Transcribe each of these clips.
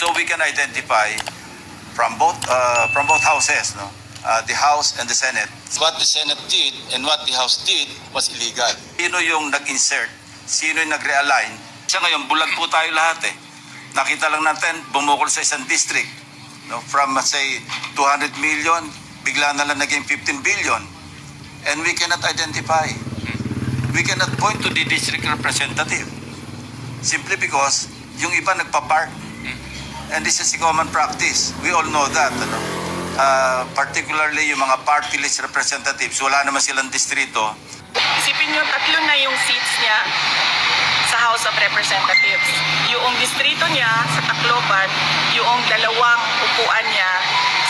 So we can identify from both uh, from both houses, no, uh, the House and the Senate. What the Senate did and what the House did was illegal. Sino yung nag-insert? Sino yung nag-realign? Sa ngayon, bulag po tayo lahat eh. Nakita lang natin, bumukol sa isang district. No, from uh, say 200 million, bigla na lang naging 15 billion. And we cannot identify. We cannot point to the district representative. Simply because yung iba nagpa-park. And this is a common practice. We all know that. Ano? Uh, particularly yung mga party list representatives, wala naman silang distrito. Isipin nyo, tatlo na yung seats niya sa House of Representatives. Yung distrito niya sa Tacloban, yung dalawang upuan niya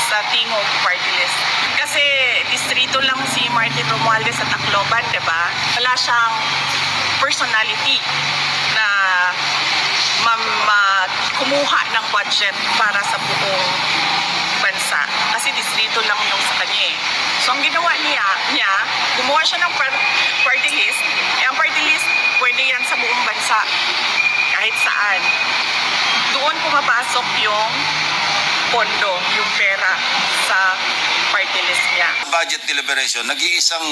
sa Tingog Party List. Kasi distrito lang si Martin Romualdez sa Tacloban, di ba? Wala siyang personality na ma- ma- kumuha ng budget para sa buong bansa. Kasi distrito lang yung sa kanya eh. So ang ginawa niya, niya gumawa siya ng par- party list. Eh, ang party list, pwede yan sa buong bansa. Kahit saan. Doon pumapasok yung pondo, yung pera sa party list niya. Budget deliberation, nag-iisang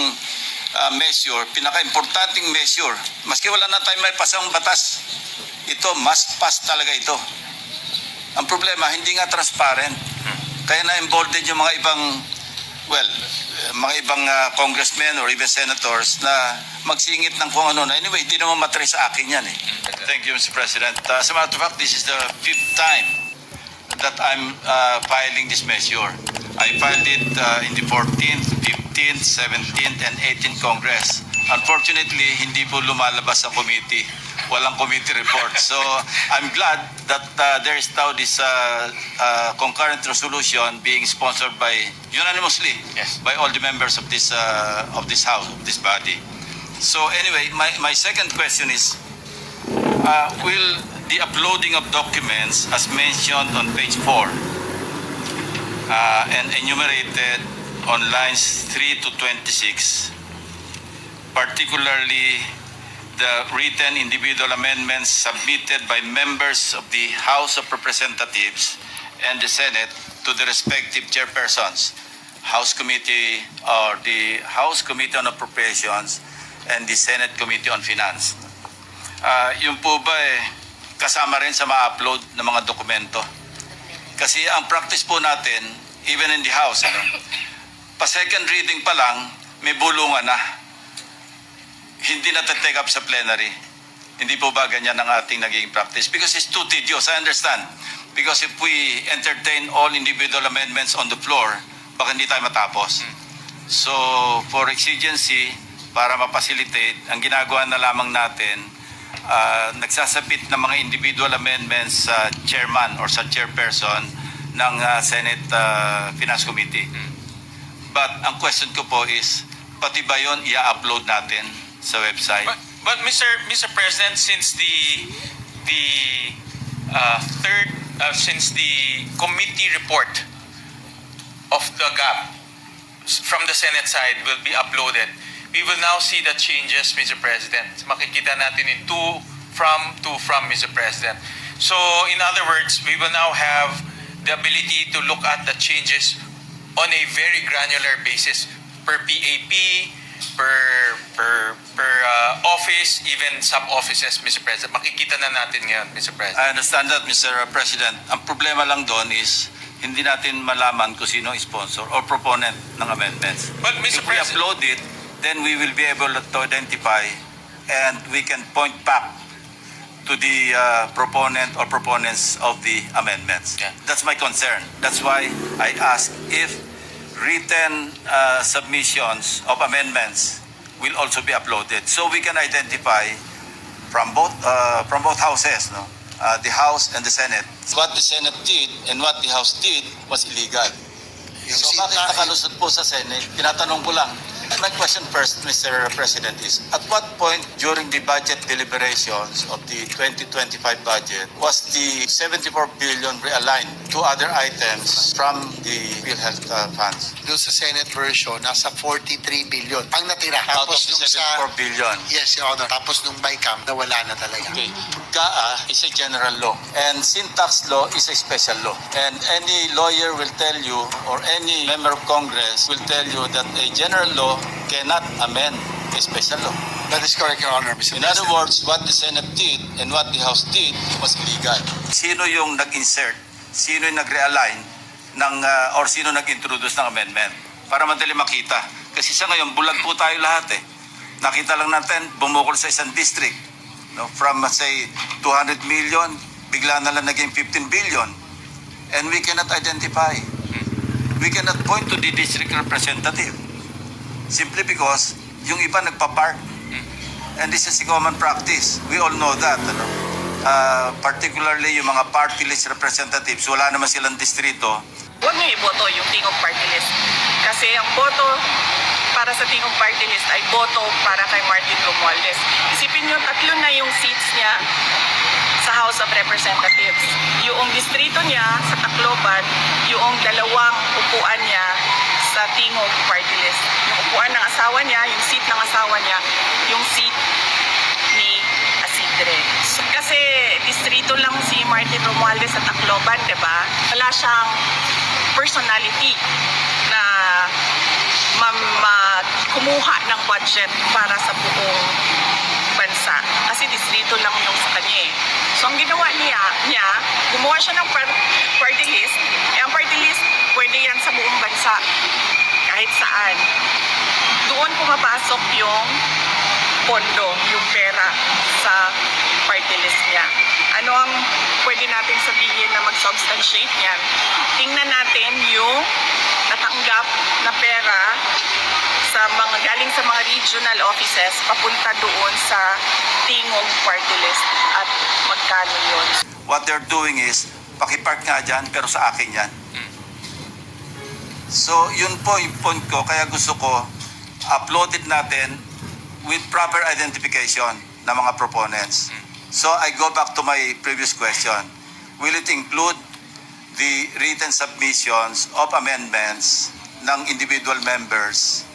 uh, measure, pinaka-importanting measure, maski wala na tayo may pasang batas, ito, must pass talaga ito. Ang problema, hindi nga transparent. Kaya na-embolden yung mga ibang, well, mga ibang uh, congressmen or even senators na magsingit ng kung ano. na Anyway, hindi naman matry sa akin yan eh. Thank you, Mr. President. Uh, as a matter of fact, this is the fifth time that I'm uh, filing this measure. I filed it uh, in the 14th, 15th, 17th, and 18th Congress. Unfortunately, hindi po lumalabas sa committee. Walang committee report. So, I'm glad that uh, there is now this uh, uh, concurrent resolution being sponsored by unanimously Yes. by all the members of this uh, of this house, of this body. So, anyway, my, my second question is, uh, will the uploading of documents as mentioned on page 4 uh, and enumerated on lines 3 to 26, particularly the written individual amendments submitted by members of the House of Representatives and the Senate to the respective chairpersons, House Committee or the House Committee on Appropriations and the Senate Committee on Finance. Ah, yung po ba eh, kasama rin sa ma-upload ng mga dokumento? Kasi ang practice po natin, even in the House, ano, pa second reading pa lang, may bulungan na. Hindi na take up sa plenary. Hindi po ba ganyan ang ating naging practice? Because it's too tedious, I understand. Because if we entertain all individual amendments on the floor, baka hindi tayo matapos. So, for exigency, para mapacilitate, ang ginagawa na lamang natin, uh, nagsasabit ng mga individual amendments sa chairman or sa chairperson ng uh, Senate uh, Finance Committee. But ang question ko po is, pati ba yun i-upload natin sa website? But, but Mr. Mr. President, since the the uh, third uh, since the committee report of the GAP from the Senate side will be uploaded, we will now see the changes, Mr. President. Makikita natin in two from to from, Mr. President. So, in other words, we will now have the ability to look at the changes on a very granular basis per PAP, per per per uh, office, even sub offices, Mr. President. Makikita na natin ngayon, Mr. President. I understand that, Mr. President. Ang problema lang doon is, hindi natin malaman kung sino sponsor or proponent ng amendments. But Mr. If we President, upload it, then we will be able to identify and we can point back to the uh, proponent or proponents of the amendments. Yeah. That's my concern. That's why I ask if written uh, submissions of amendments will also be uploaded so we can identify from both uh, from both houses, no, uh, the House and the Senate. What the Senate did and what the House did was illegal. So bakit nakalusot po sa Senate? Tinatanong ko lang. My question first, Mr. President, is at what point during the budget deliberations of the 2025 budget was the 74 billion realigned two other items from the PhilHealth uh, funds. Doon sa Senate version, nasa 43 billion. Ang natira. Out of Tapos nung sa... 74 billion. Yes, Your Honor. Tapos nung BICAM, nawala na talaga. Okay. GAA is a general law and syntax law is a special law. And any lawyer will tell you or any member of Congress will tell you that a general law cannot amend a special law. That is correct, Your Honor, Mr. In other President. words, what the Senate did and what the House did was illegal. Sino yung nag-insert? Sino yung nag-realign ng, uh, or sino nag-introduce ng amendment? Para madali makita. Kasi sa ngayon, bulag po tayo lahat eh. Nakita lang natin, bumukol sa isang district. No? From, say, 200 million, bigla na lang naging 15 billion. And we cannot identify. We cannot point to the district representative. Simply because yung iba nagpa-park And this is a common practice. We all know that. Ano? Uh, particularly yung mga party list representatives, wala naman silang distrito. Huwag niyo iboto yung Tingog Party List. Kasi ang boto para sa Tingog Party List ay boto para kay Martin Romualdez. Isipin niyo, tatlo na yung seats niya sa House of Representatives. Yung distrito niya sa Tacloban, yung dalawang upuan niya sa Tingog Party List. Yung upuan ng asawa niya, yung seat ng asawa niya, yung seat ni Asidre. Kasi distrito lang si Martin Romualdez sa Tacloban, di ba? Wala siyang personality na ma- kumuha ng budget para sa buong bansa. Kasi distrito lang yung sa kanya eh. So ang ginawa niya, niya gumawa siya ng par- party list. Eh, ang party list, pwede yan sa buong bansa. Kahit saan. Doon pumapasok yung pondo, yung pera sa party list niya. Ano ang pwede natin sabihin na mag-substantiate niyan? Tingnan natin yung natanggap na pera sa mga galing sa mga regional offices papunta doon sa tingog party list at magkano yun. What they're doing is, pakipark nga dyan, pero sa akin yan. So, yun po yung point ko. Kaya gusto ko, uploaded natin with proper identification ng mga proponents. So, I go back to my previous question. Will it include the written submissions of amendments ng individual members,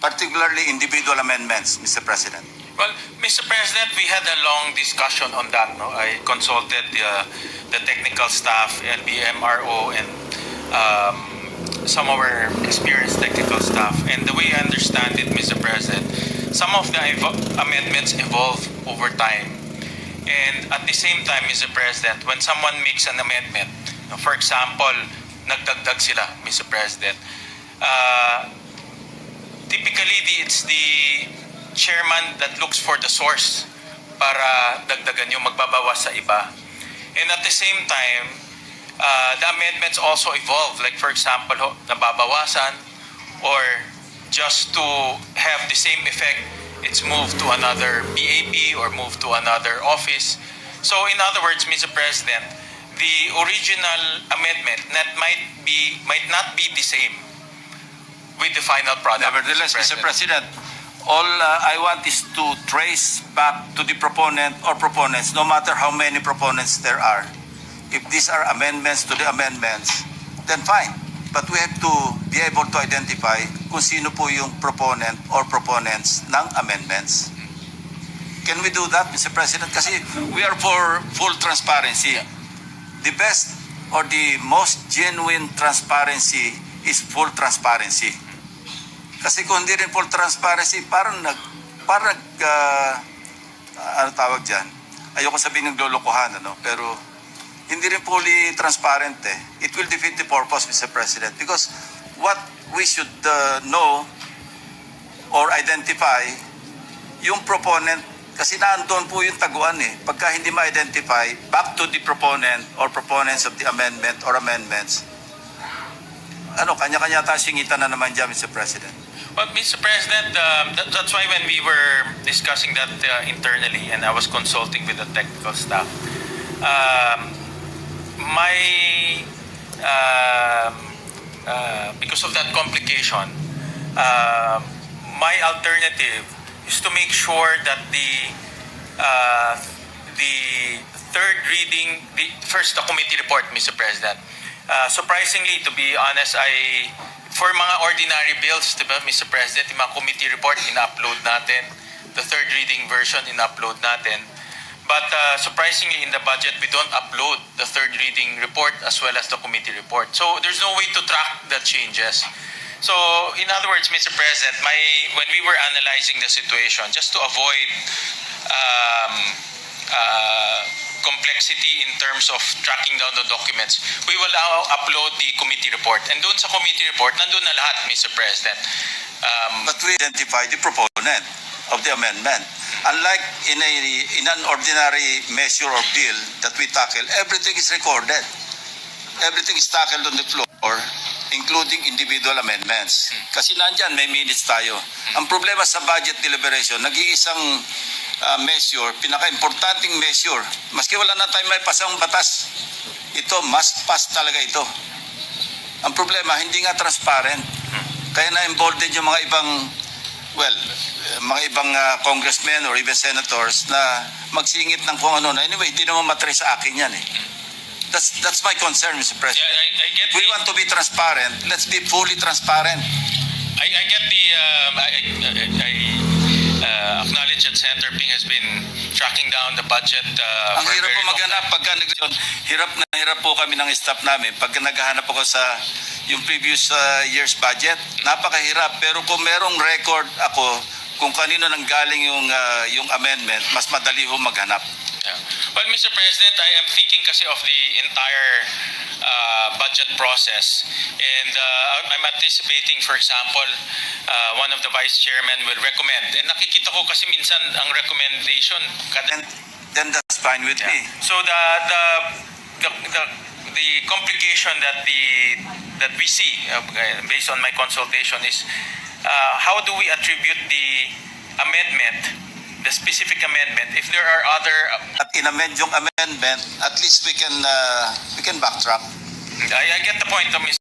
particularly individual amendments, Mr. President? Well, Mr. President, we had a long discussion on that. No, I consulted the, the technical staff, LBMRO, and um, some of our experienced technical staff. And the way I understand it, Mr. President, some of the evo- amendments evolve over time. And at the same time, Mr. President, when someone makes an amendment, for example, nagdagdag sila, Mr. President, uh, typically the, it's the chairman that looks for the source para dagdagan yung magbabawas sa iba. And at the same time, uh, the amendments also evolve. Like for example, ho, nababawasan or just to have the same effect, it's moved to another BAP or moved to another office. So in other words, Mr. President, the original amendment that might be might not be the same with the final product. Nevertheless, Mr. President, all uh, I want is to trace back to the proponent or proponents, no matter how many proponents there are. If these are amendments to the amendments, then fine. But we have to be able to identify kung sino po yung proponent or proponents ng amendments. Can we do that, Mr. President? Kasi we are for full transparency. The best or the most genuine transparency is full transparency. Kasi kung hindi rin full transparency, parang nag, parang ah, ano tawag dyan? Ayoko sabihin ng lolokohan, ano? Pero hindi rin fully transparent eh. It will defeat the purpose, Mr. President. Because what we should uh, know or identify, yung proponent, kasi naandun po yung taguan eh. Pagka hindi ma-identify, back to the proponent or proponents of the amendment or amendments, ano, kanya-kanya tayo singitan na naman dyan, Mr. President. But Mr. President, um, that, that's why when we were discussing that uh, internally and I was consulting with the technical staff, um, my um, uh, because of that complication, uh, my alternative is to make sure that the uh, the third reading, the first the committee report, Mr. President, uh, surprisingly, to be honest, I for mga ordinary bills, 'di ba, Mr. President, yung mga committee report ina-upload natin. The third reading version ina-upload natin. But uh, surprisingly, in the budget, we don't upload the third reading report as well as the committee report. So there's no way to track the changes. So, in other words, Mr. President, my when we were analyzing the situation, just to avoid um, uh, complexity in terms of tracking down the documents, we will now upload the committee report. And doon sa committee report, nandun na lahat, Mr. President. Um, But we identify the proponent of the amendment. Unlike in a in an ordinary measure or bill that we tackle, everything is recorded. Everything is tackled on the floor, including individual amendments. Kasi nandyan, may minutes tayo. Ang problema sa budget deliberation, nag-iisang ah, measure, pinaka-importanting measure, maski wala na tayo may pasang batas, ito, must pass talaga ito. Ang problema, hindi nga transparent. Kaya na-embolden yung mga ibang, well, mga ibang ah, congressmen or even senators na magsingit ng kung ano na. Anyway, hindi naman matres sa akin yan eh. That's, that's my concern, Mr. President. Yeah, I- I get we the- want to be transparent, let's be fully transparent. I, I get the, um, I, I, I uh, acknowledge that Senator Ping has been tracking down the budget uh, Ang for hirap very po long maghanap pagka nag- hirap na hirap po kami ng staff namin pag naghahanap ako sa yung previous uh, year's budget. Napakahirap pero kung merong record ako kung kanino nang galing yung uh, yung amendment, mas madali ho maghanap. Yeah. Well, Mr. President, I am thinking kasi of the entire uh, budget process. And uh, I'm anticipating, for example, uh, one of the vice chairmen will recommend. And nakikita ko kasi minsan ang recommendation, And then that's fine with me. So the the the the, the complication that the that we see uh, based on my consultation is uh, how do we attribute the amendment, the specific amendment, if there are other At inamend yung amendment, at least we can uh, we can backtrack. I, I get the point of Mr.